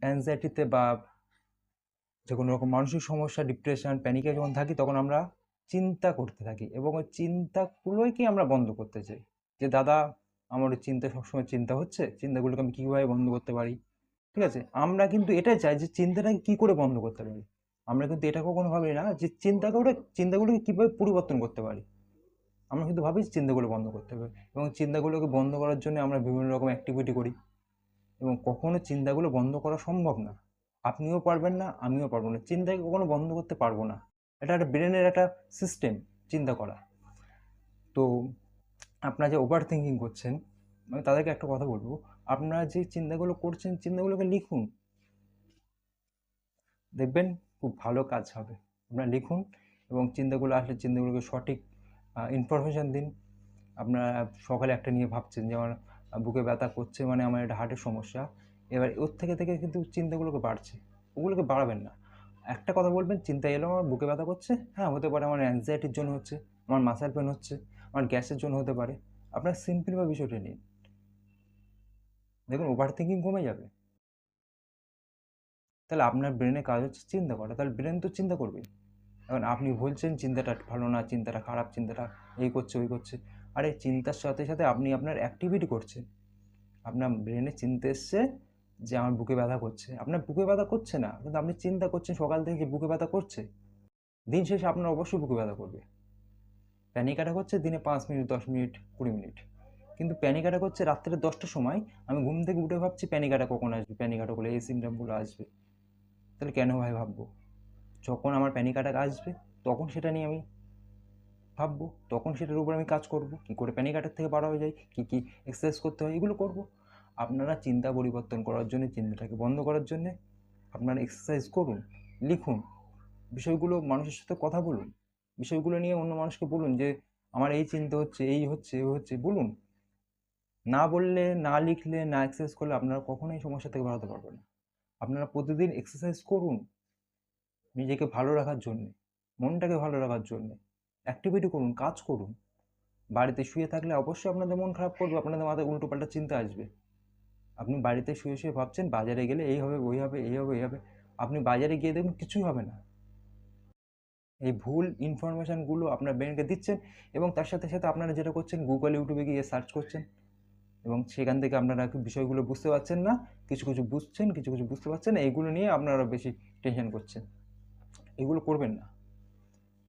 অ্যাংজাইটিতে বা যে কোনো রকম মানসিক সমস্যা ডিপ্রেশন প্যানিকে যখন থাকি, তখন আমরা চিন্তা করতে থাকি এবং ওই চিন্তাগুলোইকে আমরা বন্ধ করতে চাই। যে, দাদা, আমার ওই চিন্তা সবসময় চিন্তা হচ্ছে, চিন্তাগুলোকে আমি কীভাবে বন্ধ করতে পারি? ঠিক আছে? আমরা কিন্তু এটাই চাই যে, চিন্তাটাকে কী করে বন্ধ করতে পারি? আমরা কিন্তু এটা কখনো ভাবি না যে চিন্তাগুলো চিন্তাগুলোকে কীভাবে পরিবর্তন করতে পারি? আমরা কিন্তু ভাবি চিন্তাগুলো বন্ধ করতে হবে এবং চিন্তাগুলোকে বন্ধ করার জন্য আমরা বিভিন্ন রকম অ্যাক্টিভিটি করি। এবং কখনো চিন্তাগুলো বন্ধ করা সম্ভব না। আপনিও পারবেন না, আমিও পারব না। চিন্তাকে কখনো বন্ধ করতে পারব না। এটা একটা ব্রেনের একটা সিস্টেম চিন্তা করা। তো আপনারা যে ওভার থিঙ্কিং করছেন, আমি তাদেরকে একটা কথা বলব। আপনারা যে চিন্তাগুলো করছেন, চিন্তাগুলোকে লিখুন। দেখবেন খুব ভালো কাজ হবে। আপনারা লিখুন এবং চিন্তাগুলো আসলে চিন্তাগুলোকে সঠিক ইনফরমেশান দিন। আপনারা সকালে একটা নিয়ে ভাবছেন যে আমার বুকে ব্যথা করছে মানে আমার এটা হার্টের সমস্যা। এবার ওর থেকে থেকে কিন্তু চিন্তাগুলোকে বাড়ছে। ওগুলোকে বাড়াবেন না। একটা কথা বলবেন চিন্তা এলো আমার, বুকে ব্যথা করছে হ্যাঁ হতে পারে আমার অ্যাংজাইটির জন্য হচ্ছে, আমার মাসাল পেন হচ্ছে, আমার গ্যাসের জন্য হতে পারে। আপনার সিম্পলভাবে বিষয়টা নিন। দেখুন ওভার থিঙ্কিং কমে যাবে। তাহলে আপনার ব্রেনে কাজ হচ্ছে চিন্তা করা। তাহলে ব্রেন তো চিন্তা করবে এখন আপনি বলছেন চিন্তাটা ভালো না, চিন্তাটা খারাপ, চিন্তাটা এই করছে, ওই করছে। আরে চিন্তার সাথে সাথে আপনি আপনার অ্যাক্টিভিটি করছেন। আপনার ব্রেনে চিন্তা এসছে যে আমার বুকে ব্যথা করছে। আপনার বুকে ব্যথা করছে না, কিন্তু আপনি চিন্তা করছেন সকাল থেকে বুকে ব্যথা করছে? দিন শেষে আপনার অবশ্যই বুকে ব্যথা করবে। প্যানিক অ্যাটাক হচ্ছে দিনে পাঁচ মিনিট, দশ মিনিট, কুড়ি মিনিট। কিন্তু প্যানিক অ্যাটাক হচ্ছে রাত্রে দশটার সময়, আমি ঘুম থেকে উঠে ভাবছি প্যানিক অ্যাটাক কখন আসবে প্যানিক অ্যাটাক হলে এই সিমটমগুলো আসবে। তাহলে কেন ভাই ভাববো? যখন আমার প্যানিক অ্যাটাক আসবে, তখন সেটা নিয়ে আমি ভাববো, তখন সেটার উপর আমি কাজ করব। কী করে প্যানিক অ্যাটাক থেকে বার হয়ে যায় কী কী এক্সারসাইজ করতে হয়, এগুলো করব। আপনারা চিন্তা পরিবর্তন করার জন্য, চিন্তাটাকে বন্ধ করার জন্যে আপনারা এক্সারসাইজ করুন, লিখুন, বিষয়গুলো মানুষের সাথে কথা বলুন, বিষয়গুলো নিয়ে অন্য মানুষকে বলুন যে, আমার এই চিন্তা হচ্ছে, এই হচ্ছে এই হচ্ছে, বলুন। না বললে, না লিখলে, না এক্সারসাইজ করলে আপনারা কখনোই সমস্যা থেকে বেরোতে পারবেন না। আপনারা প্রতিদিন এক্সারসাইজ করুন, নিজেকে ভালো রাখার জন্যে, মনটাকে ভালো রাখার জন্যে। অ্যাক্টিভিটি করুন, কাজ করুন। বাড়িতে শুয়ে থাকলে অবশ্যই আপনাদের মন খারাপ করবে, আপনাদের মাথায় উল্টো পাল্টা চিন্তা আসবে। আপনি বাড়িতে শুয়ে শুয়ে ভাবছেন, বাজারে গেলে এই হবে, ওই হবে, এই হবে এই হবে। আপনি বাজারে গিয়ে দেখুন, কিছুই হবে না। এই ভুল ইনফরমেশানগুলো আপনার ব্রেনকে দিচ্ছেন এবং তার সাথে সাথে আপনারা যেটা করছেন গুগল ইউটিউবে গিয়ে সার্চ করছেন। এবং সেখান থেকে আপনারা বিষয়গুলো বুঝতে পারছেন না, কিছু কিছু বুঝছেন, কিছু কিছু বুঝতে পারছেন এইগুলো নিয়ে আপনারা বেশি টেনশন করছেন। এগুলো করবেন না।